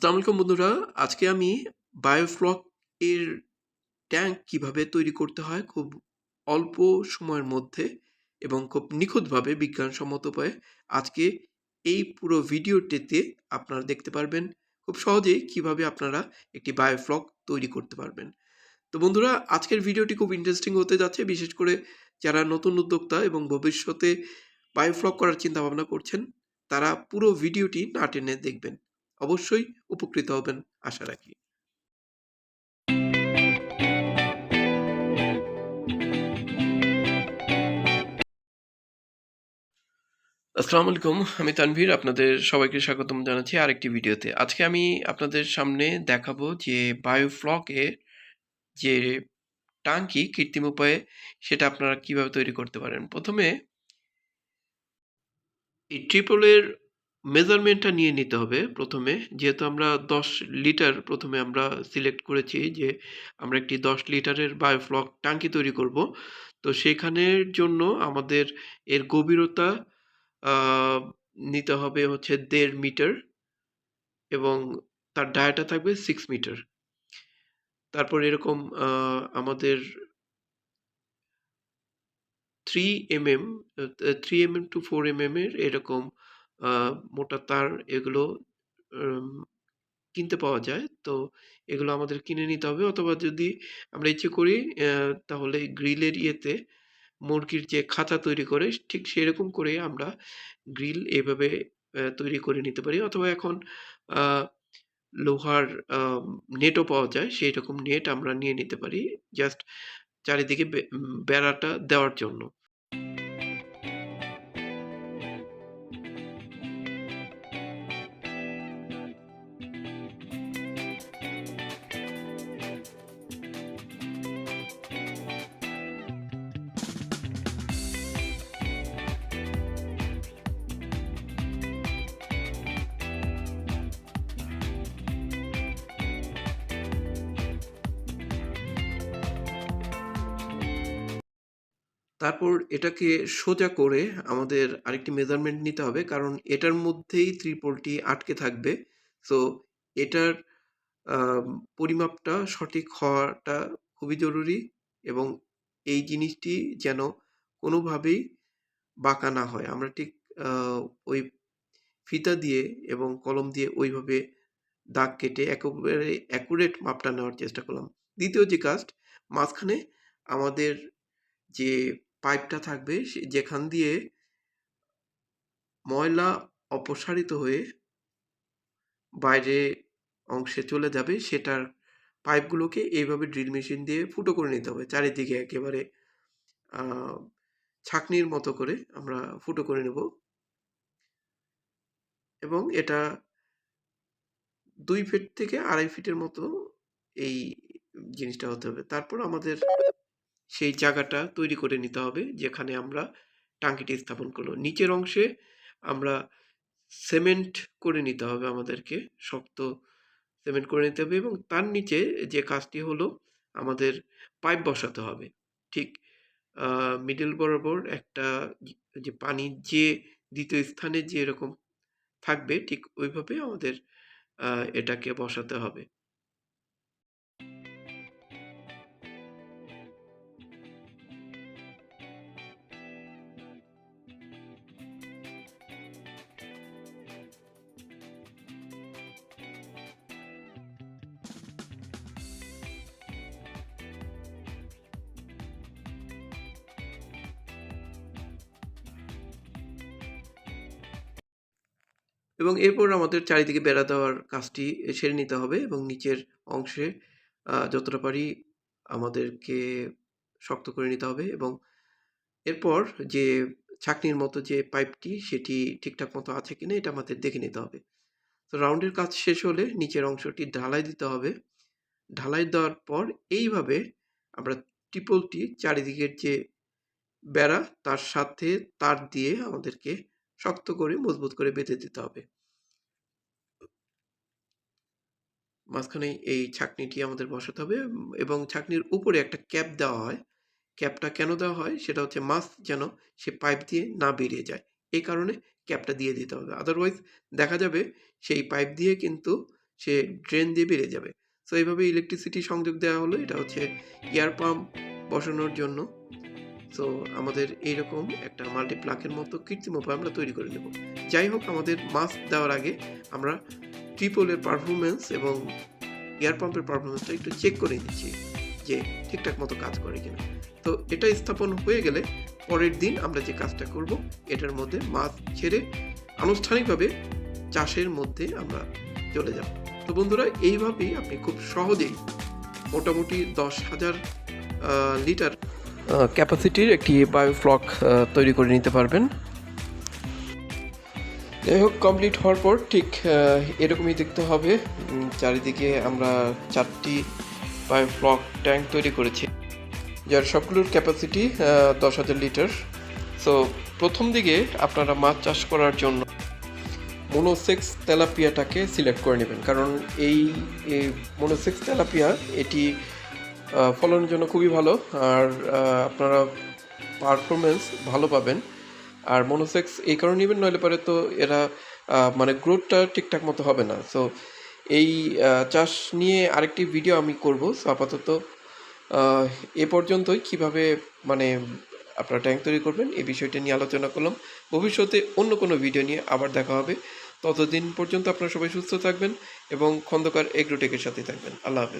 আসসালামু আলাইকুম বন্ধুরা। আজকে আমি বায়োফ্লক এর ট্যাঙ্ক কীভাবে তৈরি করতে হয় খুব অল্প সময়ের মধ্যে এবং খুব নিখুঁতভাবে বিজ্ঞানসম্মত উপায়ে আজকে এই পুরো ভিডিওটিতে আপনারা দেখতে পারবেন খুব সহজেই কীভাবে আপনারা একটি বায়োফ্লক তৈরি করতে পারবেন। তো বন্ধুরা, আজকের ভিডিওটি খুব ইন্টারেস্টিং হতে যাচ্ছে। বিশেষ করে যারা নতুন উদ্যোক্তা এবং ভবিষ্যতে বায়োফ্লক করার চিন্তা ভাবনা করছেন, তারা পুরো ভিডিওটি না টেনে দেখবেন। অবশ্যই উপকৃত হবেন, আশা রাখি। আসসালামু আলাইকুম, আমি তানভীর, আপনাদের সবাইকে স্বাগতম জানাচ্ছি আরেকটি ভিডিওতে। আজকে আমি আপনাদের সামনে দেখাবো যে বায়োফ্লকের যে টাঙ্কি কৃত্রিম উপায়ে সেটা আপনারা কীভাবে তৈরি করতে পারেন। প্রথমে এই ট্রিপলের মেজারমেন্টটা নিয়ে নিতে হবে প্রথমে। যেহেতু আমরা দশ লিটার প্রথমে আমরা সিলেক্ট করেছি যে আমরা একটি দশ লিটারের বায়োফ্লক ট্যাঙ্কি তৈরি করব। তো সেখানের জন্য আমাদের এর গভীরতা নিতে হবে হচ্ছে দেড় মিটার এবং তার ডায়াটা থাকবে সিক্স মিটার। তারপর এরকম আমাদের three M M three M M two four M M এর এরকম মোটা তার এগুলো কিনতে পাওয়া যায়। তো এগুলো আমাদের কিনে নিতে হবে। অথবা যদি আমরা ইচ্ছে করি তাহলে গ্রিলের ইয়েতে মুরগির যে খাঁচা তৈরি করে, ঠিক সেরকম করে আমরা গ্রিল এভাবে তৈরি করে নিতে পারি। অথবা এখন লোহার নেটও পাওয়া যায়। সেই রকম নেট আমরা নিয়ে নিতে পারি। জাস্ট চারিদিকে বেড়াটা দেওয়ার জন্য। তারপর এটাকে সোজা করে আমাদের আরেকটি মেজারমেন্ট নিতে হবে, কারণ এটার মধ্যেই ত্রিপলটি আটকে থাকবে। সো এটার পরিমাপটা সঠিক হওয়াটা খুবই জরুরি এবং এই জিনিসটি যেন কোনোভাবেই বাঁকা না হয়। আমরা ঠিক ওই ফিতা দিয়ে এবং কলম দিয়ে ওইভাবে দাগ কেটে একেবারে অ্যাকুরেট মাপটা নেওয়ার চেষ্টা করলাম। দ্বিতীয় যে কাজ মাঝখানে আমাদের যে পাইপটা থাকবে যেখান দিয়ে ময়লা অপসারিত হয়ে বাইরে অংশে চলে যাবে, সেটার পাইপগুলোকে এইভাবে ড্রিল মেশিন দিয়ে ফুটো করে নিতে হবে। চারিদিকে একেবারে ছাঁকনির মতো করে আমরা ফুটো করে নেব। এবং এটা দুই ফিট থেকে আড়াই ফিটের মতো এই জিনিসটা হতে হবে। তারপর আমাদের সেই জায়গাটা তৈরি করে নিতে হবে, যেখানে আমরা টাঙ্কিটি স্থাপন করল নিচের অংশে আমরা সিমেন্ট করে নিতে হবে আমাদেরকে, শক্ত সিমেন্ট করে নিতে হবে এবং তার নিচে যে কাজটি হলো আমাদের পাইপ বসাতে হবে। ঠিক মিডল বরাবর একটা যে পানি যে দ্বিতীয় স্থানে যে এরকম থাকবে, ঠিক ওইভাবে আমাদের এটাকে বসাতে হবে। এবং এরপর আমাদের চারিদিকে বেড়া দেওয়ার কাজটি সেরে নিতে হবে এবং নিচের অংশে যতটা পারি আমাদেরকে শক্ত করে নিতে হবে এবং এরপর যে ছাকনির মতো যে পাইপটি সেটি ঠিকঠাক মতো আছে কিনা এটা আমাদের দেখে নিতে হবে। তো রাউন্ডের কাজ শেষ হলে নিচের অংশটি ঢালাই দিতে হবে। ঢালাই দেওয়ার পর এইভাবে আমরা টিপলটি চারিদিকের যে বেড়া তার সাথে তার দিয়ে আমাদেরকে শক্ত করে, মজবুত করে বেঁধে দিতে হবে। মাঝখানে এই ছাকনিটি আমাদের বসাতে হবে এবং ছাকনির উপরে একটা ক্যাপ দেওয়া হয়। ক্যাপটা কেন দেওয়া হয়? সেটা হচ্ছে মাছ যেন সে পাইপ দিয়ে না বেরিয়ে যায়। এই কারণে ক্যাপটা দিয়ে দিতে হবে। আদারওয়াইজ দেখা যাবে সেই পাইপ দিয়ে কিন্তু সে ড্রেন দিয়ে বেরিয়ে যাবে। সো এইভাবে ইলেকট্রিসিটি সংযোগ দেওয়া হলো। এটা হচ্ছে এয়ার পাম্প বসানোর জন্য। সো আমাদের এইরকম একটা মাল্টিপ্লাকের মতো কৃত্রিম উপায় আমরা তৈরি করে নেব। যাই হোক, আমাদের মাস্ক দেওয়ার আগে আমরা ট্রিপলের পারফরমেন্স এবং এয়ার পাম্পের পারফরমেন্সটা একটু চেক করে নিচ্ছি যে ঠিকঠাক মতো কাজ করে কিনা। তো এটা স্থাপন হয়ে গেলে পরের দিন আমরা যে কাজটা করব, এটার মধ্যে মাছ ছেড়ে আনুষ্ঠানিকভাবে চাষের মধ্যে আমরা চলে যাব। তো বন্ধুরা, এইভাবেই আপনি খুব সহজেই মোটামুটি দশ হাজার লিটার ক্যাপাসিটির একটি বায়োফ্লক তৈরি করে নিতে পারবেন। যাই হোক কমপ্লিট হওয়ার পর ঠিক এরকমই দেখতে হবে। চারিদিকে আমরা চারটি বায়োফ্লক ট্যাঙ্ক তৈরি করেছি, যার সবগুলোর ক্যাপাসিটি দশ হাজার লিটার সো প্রথম দিকে আপনারা মাছ চাষ করার জন্য মোনোসেক্স তেলাপিয়াটাকে সিলেক্ট করে নেবেন। কারণ এই মোনোসেক্স তেলাপিয়া, এটি ফলনের জন্য খুবই ভালো। আর আপনারা পারফরমেন্স ভালো পাবেন। আর মনোসেক্স এই কারণে নেবেন নইলে পরে তো এরা মানে গ্রোথটা ঠিকঠাক মতো হবে না। সো এই চাষ নিয়ে আরেকটি ভিডিও আমি করব। সো আপাতত এ পর্যন্তই। কীভাবে মানে আপনারা ট্যাঙ্ক তৈরি করবেন, এই বিষয়টা নিয়ে আলোচনা করলাম। ভবিষ্যতে অন্য কোনো ভিডিও নিয়ে আবার দেখা হবে। ততদিন পর্যন্ত আপনারা সবাই সুস্থ থাকবেন এবং খন্দকার এগ্রোটেকের সাথে থাকবেন। আল্লাহ হাফেজ।